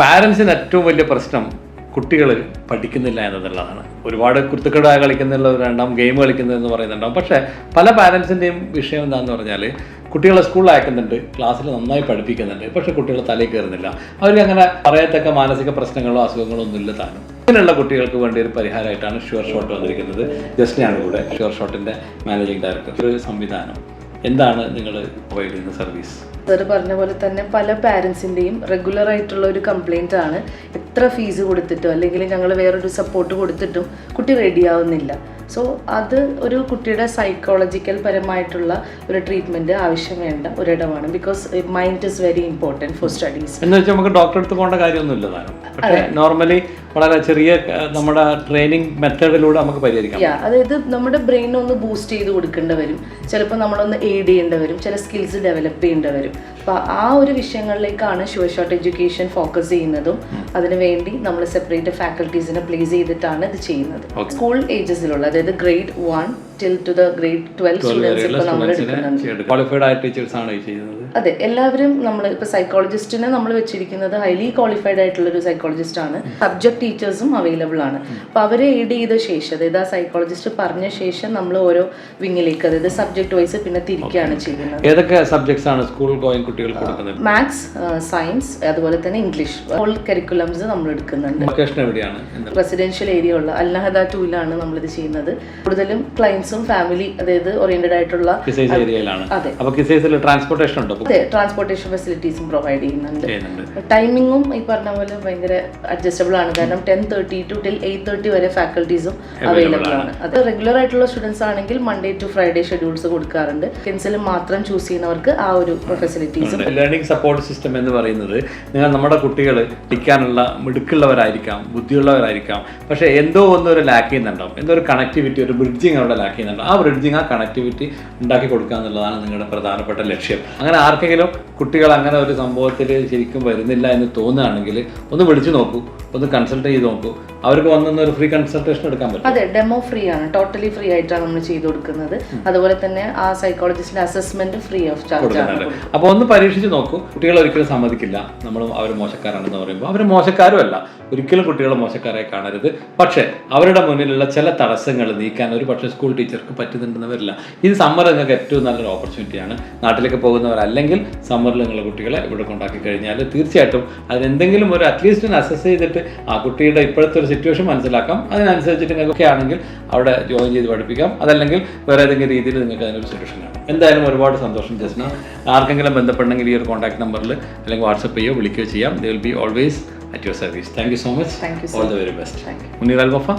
പാരൻസിന് ഏറ്റവും വലിയ പ്രശ്നം കുട്ടികൾ പഠിക്കുന്നില്ല എന്നതുള്ളതാണ് ഒരുപാട് കുരുത്തക്കട കളിക്കുന്നുള്ളവരുണ്ടാവും ഗെയിം കളിക്കുന്നതെന്ന് പറയുന്നുണ്ടാവും. പക്ഷേ പല പാരൻസിന്റെയും വിഷയം എന്താണെന്ന് പറഞ്ഞാൽ കുട്ടികളെ സ്കൂളിൽ അയക്കുന്നുണ്ട് ക്ലാസ്സിൽ നന്നായി പഠിപ്പിക്കുന്നുണ്ട് പക്ഷേ കുട്ടികൾ തലയിൽ കയറുന്നില്ല. അവർക്ക് അങ്ങനെ പറയത്തക്ക മാനസിക പ്രശ്നങ്ങളോ അസുഖങ്ങളോ ഒന്നും ഇല്ല താനും. ഇങ്ങനെയുള്ള കുട്ടികൾക്ക് വേണ്ടി ഒരു പരിഹാരമായിട്ടാണ് ഷുവർ ഷോട്ട് വന്നിരിക്കുന്നത്. ജസ്റ്റിനാണ് കൂടെ ഷുവർ ഷോട്ടിന്റെ മാനേജിംഗ് ഡയറക്ടർ ഒരു സംവിധാനം. എന്താണ് നിങ്ങൾ പ്രൊവൈഡ് ചെയ്യുന്ന സർവീസ് സാർ പറഞ്ഞ പോലെ തന്നെ പല പാരൻസിന്റെയും റെഗുലർ ആയിട്ടുള്ള ഒരു കംപ്ലൈന്റ് ആണ്. എത്ര ഫീസ് കൊടുത്തിട്ടോ അല്ലെങ്കിൽ ഞങ്ങൾ വേറൊരു സപ്പോർട്ട് കൊടുത്തിട്ടും കുട്ടി റെഡി ആവുന്നില്ല. സോ അത് ഒരു കുട്ടിയുടെ സൈക്കോളജിക്കൽ പരമായിട്ടുള്ള ഒരു ട്രീറ്റ്മെന്റ് ആവശ്യം വേണ്ട ഒരിടമാണ്. Because mind is very important for studies എന്ന് വെച്ചാൽ നമുക്ക് ഡോക്ടറെ അടുത്ത് പോകേണ്ട കാര്യമൊന്നുമില്ല നോർമലി വളരെ ചെറിയ നമ്മുടെ ട്രെയിനിങ് മെത്തേഡിലൂടെ നമുക്ക് പരിഹരിക്കാം. അതായത് നമ്മുടെ ബ്രെയിൻ ഒന്ന് ബൂസ്റ്റ് ചെയ്ത് കൊടുക്കേണ്ടി വരും. ചിലപ്പോൾ നമ്മളൊന്ന് എയ്ഡ് ചെയ്യേണ്ടി വരും ചില സ്കിൽസ് ഡെവലപ്പ് ചെയ്യേണ്ടി വരും. അപ്പോൾ ആ ഒരു വിഷയങ്ങളിലേക്കാണ് ഷുവർ ഷോട്ട് എഡ്യൂക്കേഷൻ ഫോക്കസ് ചെയ്യുന്നതും അതിനുവേണ്ടി നമ്മൾ സെപ്പറേറ്റ് ഫാക്കൽറ്റീസിനെ പ്ലേസ് ചെയ്തിട്ടാണ് ഇത് ചെയ്യുന്നത്. സ്കൂൾ ഏജസിലുള്ള അതായത് grade one till to the grade twelve students ഇപ്പോൾ നമ്മൾ എടുക്കുന്നുണ്ട്. ക്വാളിഫൈഡ് ആയ ടീച്ചേഴ്സ് ആണ് ഈ ചെയ്യുന്നത്? അതെ എല്ലാവരും നമ്മൾ ഇപ്പോൾ സൈക്കോളജിസ്റ്റിനെ നമ്മൾ വെച്ചിരിക്കുന്നത് ഹൈലി ക്വാളിഫൈഡ് ആയിട്ടുള്ള ഒരു സൈക്കോളജിസ്റ്റ് ആണ് സബ്ജക്ട് ടീച്ചേഴ്സും അവൈലബിൾ ആണ്. അപ്പോൾ അവരെ എയ്ഡ് ചെയ്ത ശേഷം അതായത് ആ സൈക്കോളജിസ്റ്റ് പറഞ്ഞ ശേഷം നമ്മൾ ഓരോ വിങ്ങിലേക്ക് അതായത് സബ്ജക്ട് വൈസ് പിന്നെ തിരിക്കുകയാണ് ചെയ്യുന്നത്. ഏതൊക്കെ സബ്ജക്ട്സ് ആണ് സ്കൂൾ ഗോയിങ് കുട്ടികൾക്ക് കൊടുക്കുന്നത്? മാത്സ് സയൻസ് അതുപോലെ തന്നെ ഇംഗ്ലീഷ് ഓൾ കരിക്കുലംസ് നമ്മൾ എടുക്കുന്നുണ്ട്. റെസിഡൻഷ്യൽ ഏരിയ ഉള്ള അൽനഹദ ടൂലാണ് നമ്മളിത് ചെയ്യുന്നത്. കൂടുതലും ക്ലയൻസും ഫാമിലി അതായത് ഓറിയന്റഡ് ആയിട്ടുള്ള അതെ. ട്രാൻസ്പോർട്ടേഷൻ ഉണ്ടോ? അതെ ട്രാൻസ്പോർട്ടേഷൻ ഫെസിലിറ്റീസും പ്രൊവൈഡ് ചെയ്യുന്നുണ്ട്. ടൈമിങ്ങും ഈ പറഞ്ഞ പോലെ ഭയങ്കര അഡ്ജസ്റ്റബിൾ ആണ്. കാരണം ten thirty to till eight thirty വരെ ഫാക്കൽറ്റീസും അവൈലബിൾ ആണ്. അത് റെഗുലർ ആയിട്ടുള്ള സ്റ്റുഡൻസ് ആണെങ്കിൽ മൺഡേ ടു ഫ്രൈഡേ ഷെഡ്യൂൾസ് കൊടുക്കാറുണ്ട്. പെൻസിൽ മാത്രം ചൂസ് ചെയ്യുന്നവർക്ക് ആ ഒരു ഫെസിലിറ്റീസും ലേണിംഗ് സപ്പോർട്ട് സിസ്റ്റം എന്ന് പറയുന്നത് നിങ്ങൾ നമ്മുടെ കുട്ടികൾ പഠിക്കാനുള്ള മിടുക്കുള്ളവരായിരിക്കാം ബുദ്ധിയുള്ളവരായിരിക്കാം. പക്ഷേ എന്തോ ഒന്നൊരു ലാക്ക് ചെയ്യുന്നുണ്ടാവും. എന്തോ ഒരു കണക്ടിവിറ്റി ഒരു ബ്രിഡ്ജിങ് അവിടെ ലാക്ക് ചെയ്യുന്നുണ്ടാവും ആ ബ്രിഡ്ജിങ് ആ കണക്ടിവിറ്റി ഉണ്ടാക്കി കൊടുക്കുക എന്നുള്ളതാണ് നിങ്ങളുടെ പ്രധാനപ്പെട്ട ലക്ഷ്യം. അങ്ങനെ ആർക്കെങ്കിലും കുട്ടികൾ അങ്ങനെ ഒരു സംഭവത്തിൽ ശരിക്കും വരുന്നില്ല എന്ന് തോന്നുകയാണെങ്കിൽ ഒന്ന് വിളിച്ചു നോക്കൂ ഒന്ന് കൺസൾട്ട് ചെയ്ത് നോക്കൂ. അവർക്ക് വന്നൊന്ന് ഒരു ഫ്രീ കൺസൾട്ടേഷൻ എടുക്കാൻ പറ്റും അതെ ഡെമോ ഫ്രീ ആണ്. ടോട്ടലി ഫ്രീ ആയിട്ടാണ് നമ്മൾ ചെയ്തു കൊടുക്കുന്നത്. അതുപോലെ തന്നെ ആ സൈക്കോളജിസ്റ്റിന്റെ അസസ്മെന്റ് ഫ്രീ ഓഫ് ചാർജ് ആണ്. അപ്പൊ അപ്പോൾ ഒന്ന് പരീക്ഷിച്ച് നോക്കൂ. കുട്ടികൾ ഒരിക്കലും സമ്മതിക്കില്ല. നമ്മൾ അവർ മോശക്കാരാണെന്ന് പറയുമ്പോൾ അവർ മോശക്കാരുമല്ല. ഒരിക്കലും കുട്ടികൾ മോശക്കാരായി കാണരുത്. പക്ഷേ അവരുടെ മുന്നിലുള്ള ചില തടസ്സങ്ങൾ നീക്കാൻ ഒരു പക്ഷേ സ്കൂൾ ടീച്ചർക്ക് പറ്റുന്നുണ്ടെന്ന് വരില്ല. ഇത് സമ്മർ നിങ്ങൾക്ക് ഏറ്റവും നല്ലൊരു ഓപ്പർച്യൂണിറ്റിയാണ് നാട്ടിലേക്ക് പോകുന്നവർ അല്ലെങ്കിൽ സമ്മറിൽ നിങ്ങളുടെ കുട്ടികളെ ഇവിടെ കൊണ്ടാക്കി കഴിഞ്ഞാൽ തീർച്ചയായിട്ടും അതിനെന്തെങ്കിലും ഒരു അറ്റ്ലീസ്റ്റ് ഒന്ന് അസസ് ചെയ്തിട്ട് ആ കുട്ടിയുടെ ഇപ്പോഴത്തെ ഒരു സിറ്റുവേഷൻ മനസ്സിലാക്കാം. അതിനനുസരിച്ചിട്ട് നിങ്ങൾക്കൊക്കെ ആണെങ്കിൽ അവിടെ ജോയിൻ ചെയ്ത് പഠിപ്പിക്കാം. അതല്ലെങ്കിൽ വേറെ ഏതെങ്കിലും രീതിയിൽ നിങ്ങൾക്ക് അതിനൊരു സൊല്യൂഷൻ കാണാം. എന്തായാലും ഒരുപാട് സന്തോഷം ജസ്ന. ആർക്കെങ്കിലും ബന്ധപ്പെടണമെങ്കിൽ ഈ ഒരു കോൺടാക്ട് നമ്പറിൽ അല്ലെങ്കിൽ വാട്സപ്പ് ചെയ്യോ വിളിക്കുകയോ ചെയ്യാം. They will be always at your service thank you so much all the very best. Muneer Al Wafa